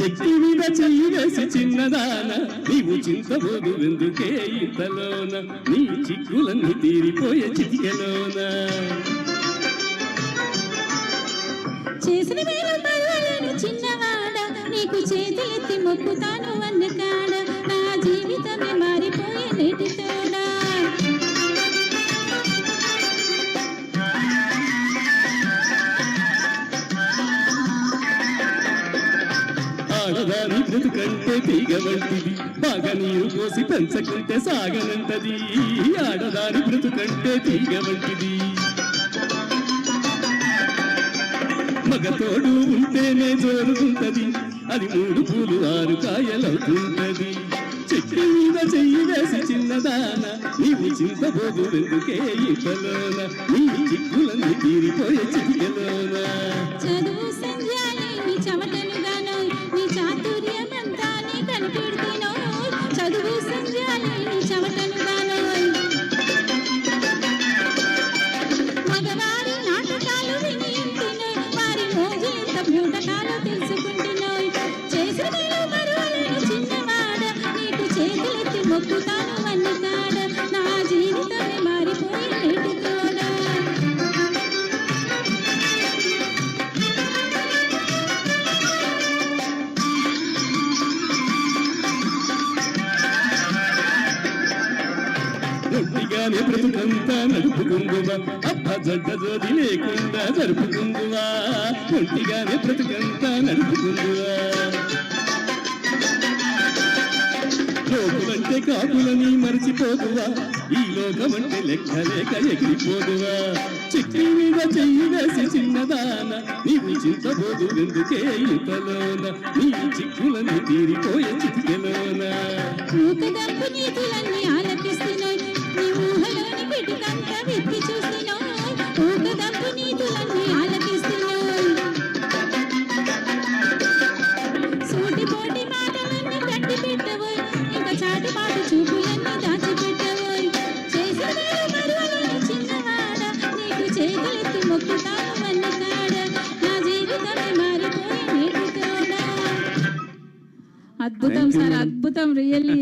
చెయ్యి వేసి చిన్నదాన నీవు చింతబోదు ఎందుకే ఇంతలోన? నీ చిక్కులన్నీ తీరిపోయే చిటికెలోన? చేసిన మేలు చిన్నవాడ నీకు చేతులెత్తి మొక్కుతాను అన్న కాడ. నా జీవితమే మారిపోయే నేటితో. ఆడదాని బ్రతుకంటే తీగ వంటిది బాగా నీరు పోసి పెంచకుంటే సాగనంతది ఆడదాని బ్రతుకంటే తీగ వంటిది మగతోడు ఉంటేనే జోరుకుంటది అది మూడు పూలు ఆరు కాయలవుతుంటది. చెట్టు మీద చెయ్యి వేసి చిన్నదాన. నీవు చింతబోదు ఎందుకే ఇంతలోన నీ చిక్కులన్నీ తీరిపోయే చెక్కలోనా మోజు తెలుసుకుంటున్నాయి చేసిన చిన్నవాడ నీకు చేతులెత్తి మొక్కుతా ఒట్టిగానే బ్రతుకంతా నడుపుకుందువా. అబ్బ జడ్డ జోది లేకుండా జరుపుకుందువా. ఒంటిగానే బ్రతుకంతా నడుపుకుందువా. లోకులంటే కాకులని మరిచిపోదువా. ఈ లోకమంటే లెక్కలేక ఎగిరిపోదువా. చెక్కి మీద చెయ్యి వేసి చిన్నదాన నీవు చింతబోదు ఎందుకే ఇంతలోన? నీ చిక్కులని తీరిపోయే చిటికెలోన చేతులెత్తి మొక్కుతాను అన్న కాడ నా జీవితమే మారిపోయి నేటి తోడా అద్భుతం సార్ అద్భుతం రియల్లీ